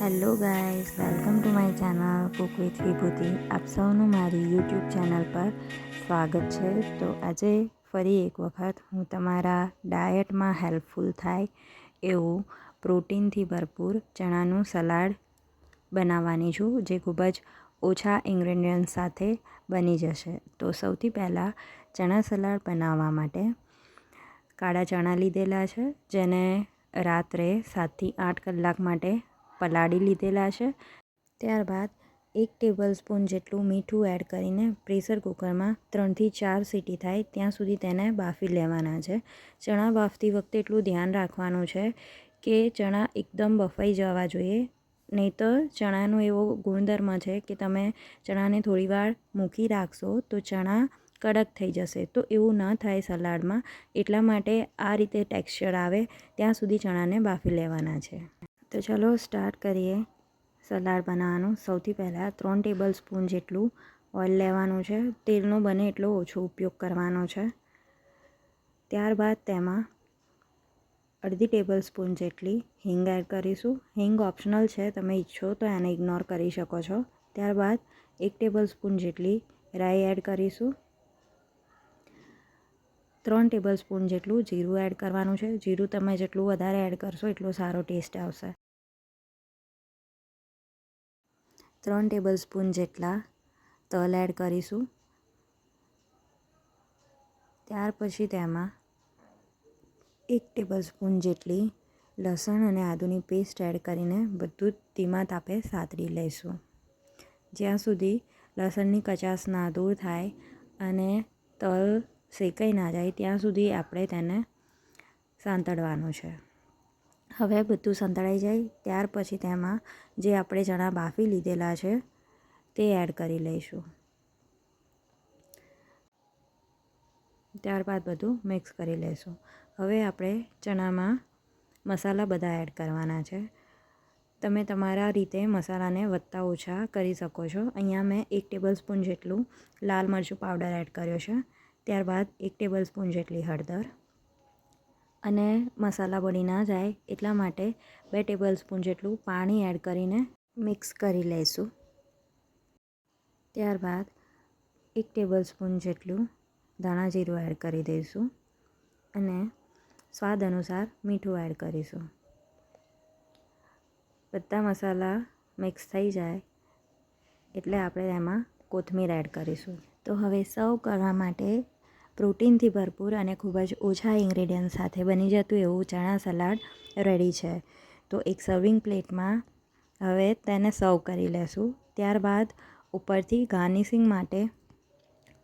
Hello guys welcome to my channel cook with Vibhuti. આપ સૌનું મારી યુટ્યુબ ચેનલ પર સ્વાગત છે. તો આજે ફરી એક વખત હું તમારા ડાયટમાં હેલ્પફુલ થાય એવું પ્રોટીનથી ભરપૂર ચણાનું સલાડ બનાવવાની છું, જે ખૂબ જ ઓછા ઇન્ગ્રેડિયન્ટ સાથે બની જશે. તો સૌથી પહેલાં ચણા સલાડ બનાવવા માટે કાળા ચણા લીધેલા છે, જેને રાત્રે સાતથી આઠ કલાક માટે પલાળી લીધેલા છે. ત્યારબાદ એક ટેબલ સ્પૂન જેટલું મીઠું એડ કરીને પ્રેશર કુકરમાં ત્રણથી ચાર સીટી થાય ત્યાં સુધી તેને બાફી લેવાના છે. ચણા બાફતી વખતે એટલું ધ્યાન રાખવાનું છે કે ચણા એકદમ બફાઈ જવા જોઈએ. નહીં તો ચણાનો એવો ગુણધર્મ છે કે તમે ચણાને થોડીવાર મૂકી રાખશો તો ચણા કડક થઈ જશે. તો એવું ન થાય સલાડમાં. એટલા માટે આ રીતે ટેક્સચર આવે ત્યાં સુધી ચણાને બાફી લેવાના છે. તો ચલો સ્ટાર્ટ કરીએ. સલાડ બનાવવાનું. સૌથી પહેલાં ત્રણ ટેબલ સ્પૂન જેટલું ઓઇલ લેવાનું છે. તેલનો બને એટલો ઓછો ઉપયોગ કરવાનો છે. ત્યારબાદ તેમાં અડધી ટેબલ સ્પૂન જેટલી હિંગ એડ કરીશું. હિંગ ઓપ્શનલ છે. તમે ઈચ્છો તો એને ઇગ્નોર કરી શકો છો. ત્યારબાદ એક ટેબલ સ્પૂન જેટલી રાઈ એડ કરીશું. ત્રણ ટેબલ સ્પૂન જેટલું જીરું એડ કરવાનું છે. જીરું તમે જેટલું વધારે એડ કરશો એટલો સારો ટેસ્ટ આવશે. ત્રણ ટેબલ સ્પૂન જેટલા તલ એડ કરીશું. ત્યાર પછી તેમાં એક ટેબલ સ્પૂન જેટલી લસણ અને આદુની પેસ્ટ એડ કરીને બધું જ ધીમા તાપે સાતરી લઈશું. જ્યાં સુધી લસણની કચાસ ના દૂર થાય અને શેકાઈ ના જાય ત્યાં સુધી આપણે તેને સાંતળવાનું છે. હવે બધું સંતળાઈ જાય ત્યાર પછી તેમાં જે આપણે ચણા બાફી લીધેલા છે તે એડ કરી લઈશું. ત્યારબાદ બધું મિક્સ કરી લઈશું. હવે આપણે ચણામાં મસાલા બધા એડ કરવાના છે. તમે તમારા રીતે મસાલાને વધતા ઓછા કરી શકો છો. અહીંયા મેં એક ટેબલ સ્પૂન જેટલું લાલ મરચું પાવડર એડ કર્યો છે. ત્યારબાદ એક ટેબલ સ્પૂન જેટલી હળદર અને મસાલા બળી ના જાય એટલા માટે બે ટેબલ સ્પૂન જેટલું પાણી એડ કરીને મિક્સ કરી લઈશું. ત્યારબાદ એક ટેબલ સ્પૂન જેટલું ધાણા જીરું એડ કરી દઈશું અને સ્વાદ અનુસાર મીઠું એડ કરીશું. બધા મસાલા મિક્સ થઈ જાય એટલે આપણે એમાં કોથમીર એડ કરીશું. તો હવે સર્વ કરવા માટે પ્રોટીનથી ભરપૂર અને ખૂબ જ ઓછા ઇન્ગ્રેડિયન્ટ સાથે બની જતું એવું ચણા સલાડ રેડી છે. તો એક સર્વિંગ પ્લેટમાં હવે તેને સર્વ કરી લેશું. ત્યારબાદ ઉપરથી ગાર્નિશિંગ માટે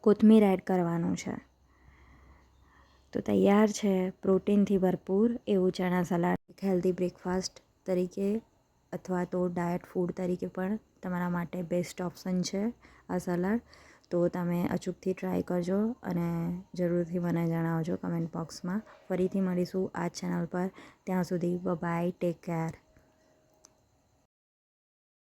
કોથમીર એડ કરવાનું છે. તો તૈયાર છે પ્રોટીનથી ભરપૂર એવું ચણા સલાડ. હેલ્ધી બ્રેકફાસ્ટ તરીકે અથવા તો ડાયટ ફૂડ તરીકે પણ તમારા માટે બેસ્ટ ઓપ્શન છે આ સલાડ. તો તમે અચૂકથી ટ્રાય કરજો અને જરૂરથી મને જણાવજો કમેન્ટ બોક્સમાં ફરીથી મળીશું આ ચેનલ પર. ત્યાં સુધી બાય ટેક કેર